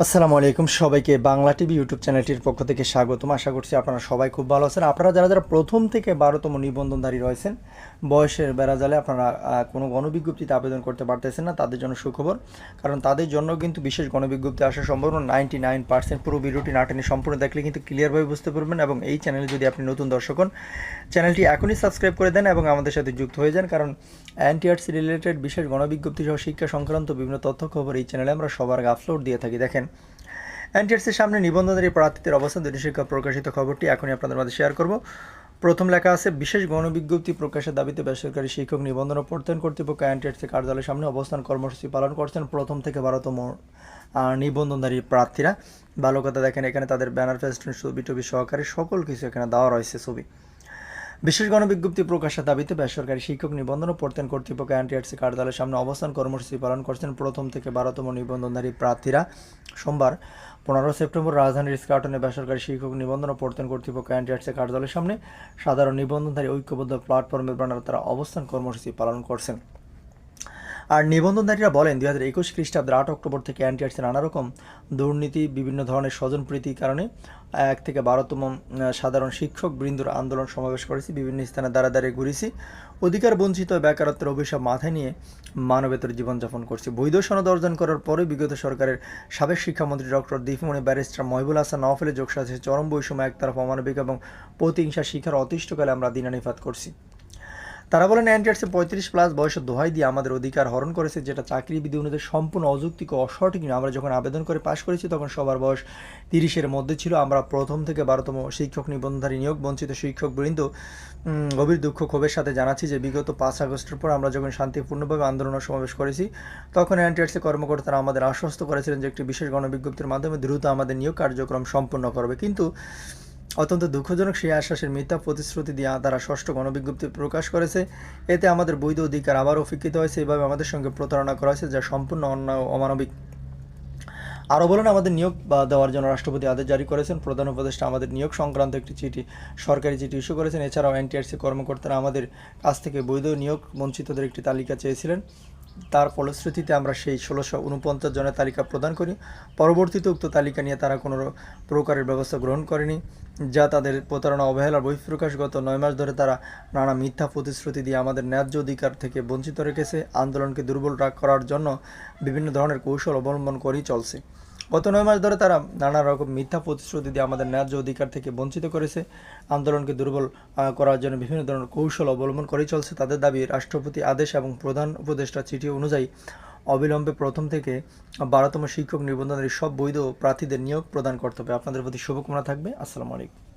আসসালামু আলাইকুম সবাইকে বাংলা টিভি ইউটিউব চ্যানেলটির পক্ষ থেকে স্বাগতম। আশা করছি আপনারা সবাই খুব ভালো আছেন। আপনারা যারা যারা প্রথম থেকে বারোতম নিবন্ধনধারী রয়েছেন, বয়সের বেড়াজালে আপনারা কোনো গণবিজ্ঞপ্তিতে আবেদন করতে পারতেছেন না, তাদের জন্য সুখবর। কারণ তাদের জন্য কিন্তু বিশেষ গণবিজ্ঞপ্তি আসা সম্ভাবনা নাইনটি নাইন পার্সেন্ট পুরো ভিডিওটি নাটেনে সম্পূর্ণ দেখলে কিন্তু ক্লিয়ারভাবে বুঝতে পারবেন এবং এই চ্যানেলে যদি আপনি নতুন দর্শক হন, চ্যানেলটি এখনই সাবস্ক্রাইব করে দেন এবং আমাদের সাথে যুক্ত হয়ে যান। কারণ এনটিআরসি রিলেটেড বিশেষ গণবিজ্ঞপ্তি সহ শিক্ষা সংক্রান্ত বিভিন্ন তথ্য খবর এই চ্যানেলে আমরা সবার আপলোড দিয়ে থাকি। দেখেন এনটিআরসির সামনে নিবন্ধনকারী প্রার্থীদের অবস্থান, দুটি শিক্ষা প্রকাশিত খবরটি এখনই আপনাদের মাঝে শেয়ার করব। প্রথম লেখা আছে, বিশেষ গণবিজ্ঞপ্তি প্রকাশের দাবিতে বেসরকারি শিক্ষক নিবন্ধন ও প্রত্যয়ন কর্তৃপক্ষ এনটিআরসি কার্যালয়ের সামনে অবস্থান কর্মসূচি পালন করছেন প্রথম থেকে বারোতম নিবন্ধনধারী প্রার্থীরা। ভালো কথা দেখেন, এখানে তাদের ব্যানার ফেস্টুন ছবি টবি সহকারে সকল কিছু এখানে দেওয়া রয়েছে ছবি। বিশেষ গণবিজ্ঞপ্তি প্রকাশের দাবিতে বেসরকারি শিক্ষক নিবন্ধন ও প্রত্যয়ন কর্তৃপক্ষ এনটিআরসি কার্যালয়ের সামনে অবস্থান কর্মসূচি পালন করছেন প্রথম থেকে বারোতম নিবন্ধনধারী প্রার্থীরা। সোমবার পনেরো সেপ্টেম্বর রাজধানীর স্কার্টনে বেসরকারি শিক্ষক নিবন্ধন ও প্রত্যয়ন কর্তৃপক্ষ এনটিআরসি কার্যালয়ের সামনে সাধারণ নিবন্ধনধারী ঐক্যবদ্ধ প্ল্যাটফর্মের ব্যানারে তারা অবস্থান কর্মসূচি পালন করছেন। আর নিবন্ধনধারীরা বলেন দুই হাজার একুশ খ্রিস্টাব্দের আট অক্টোবর থেকে এনটিআরসি নানা রকম দুর্নীতি, বিভিন্ন ধরনের স্বজনপ্রীতির কারণে এক থেকে বারোতম সাধারণ শিক্ষক বৃন্দুর আন্দোলন সমাবেশ করেছি, বিভিন্ন স্থানে দাঁড়া দাঁড়িয়ে ঘুরেছি। অধিকার বঞ্চিত বেকারত্বের অভিশাপ মাথায় নিয়ে মানবেতর জীবনযাপন করছি। বৈধ সনদ অর্জন করার পরে বিগত সরকারের সাবেক শিক্ষামন্ত্রী ডক্টর দীপমণি ব্যারিস্টার মহিবুল হাসান নওয়াফেলের যোগসাথে চরম বৈষম্য, একতরফা অমানবিক এবং প্রতিহিংসা শিক্ষার অতিষ্ঠকালে আমরা দিনানিফাত করছি। তারা বলেন এনটিআরসি পঁয়ত্রিশ প্লাস বয়সের দোহাই দিয়ে আমাদের অধিকার হরণ করেছে, যেটা চাকরি বিধি অনুযায়ী সম্পূর্ণ অযৌক্তিক ও অসঠিক আমরা যখন আবেদন করে পাশ করেছি, তখন সবার বয়স তিরিশের মধ্যে ছিল। আমরা প্রথম থেকে বারোতম শিক্ষক নিবন্ধনধারী নিয়োগ, বঞ্চিত শিক্ষক বৃন্দ গভীর দুঃখ ক্ষোভের সাথে জানাচ্ছি যে বিগত পাঁচ আগস্টের পর আমরা যখন শান্তিপূর্ণভাবে আন্দোলন সমাবেশ করেছি, তখন এনটিআরসি কর্মকর্তারা আমাদের আশ্বস্ত করেছিলেন যে একটি বিশেষ গণবিজ্ঞপ্তির মাধ্যমে দ্রুত আমাদের নিয়োগ কার্যক্রম সম্পন্ন করবে। কিন্তু অত্যন্ত দুঃখজনক সেই আশ্বাসের মিথ্যা প্রতিশ্রুতি দিয়ে তারা ষষ্ঠ গণবিজ্ঞপ্তি প্রকাশ করেছে। এতে আমাদের বৈধ অধিকার আবার অফিক্ষিত হয়েছে। এভাবে আমাদের সঙ্গে প্রতারণা করা হয়েছে, যা সম্পূর্ণ অন্যায় অমানবিক। আরও বলেন, আমাদের নিয়োগ দেওয়ার জন্য রাষ্ট্রপতি আদেশ জারি করেছেন। প্রধান উপদেষ্টা আমাদের নিয়োগ সংক্রান্ত একটি চিঠি, সরকারি চিঠি ইস্যু করেছেন। এছাড়াও এনটিআরসি কর্মকর্তারা আমাদের কাছ থেকে বৈধ নিয়োগ বঞ্চিতদের একটি তালিকা চেয়েছিলেন। তার ফলশ্রুতিতে আমরা সেই ষোলোশো উনপঞ্চাশ জনের তালিকা প্রদান করি। পরবর্তীতে উক্ত তালিকা নিয়ে তারা কোনো প্রকারের ব্যবস্থা গ্রহণ করেনি, যা তাদের প্রতারণা অবহেলার বহিঃপ্রকাশ গত নয় মাস ধরে তারা নানা মিথ্যা প্রতিশ্রুতি দিয়ে আমাদের ন্যায্য অধিকার থেকে বঞ্চিত রেখেছে। আন্দোলনকে দুর্বল রাগ করার জন্য বিভিন্ন ধরনের কৌশল অবলম্বন করেই চলছে। গত নয় মাস ধরে তারা নানা রকম মিথ্যা প্রতিশ্রুতি দিয়ে আমাদের ন্যায্য অধিকার থেকে বঞ্চিত করেছে। আন্দোলনকে দুর্বল করার জন্য বিভিন্ন ধরনের কৌশল অবলম্বন করে চলছে। তাদের দাবি, রাষ্ট্রপতি আদেশ এবং প্রধান উপদেষ্টা চিঠি অনুযায়ী অবিলম্বে প্রথম থেকে বারোতম শিক্ষক নিবন্ধনের সব বৈধ প্রার্থীদের নিয়োগ প্রদান করতে হবে। আপনাদের প্রতি শুভকামনা থাকবে। আসসালামু আলাইকুম।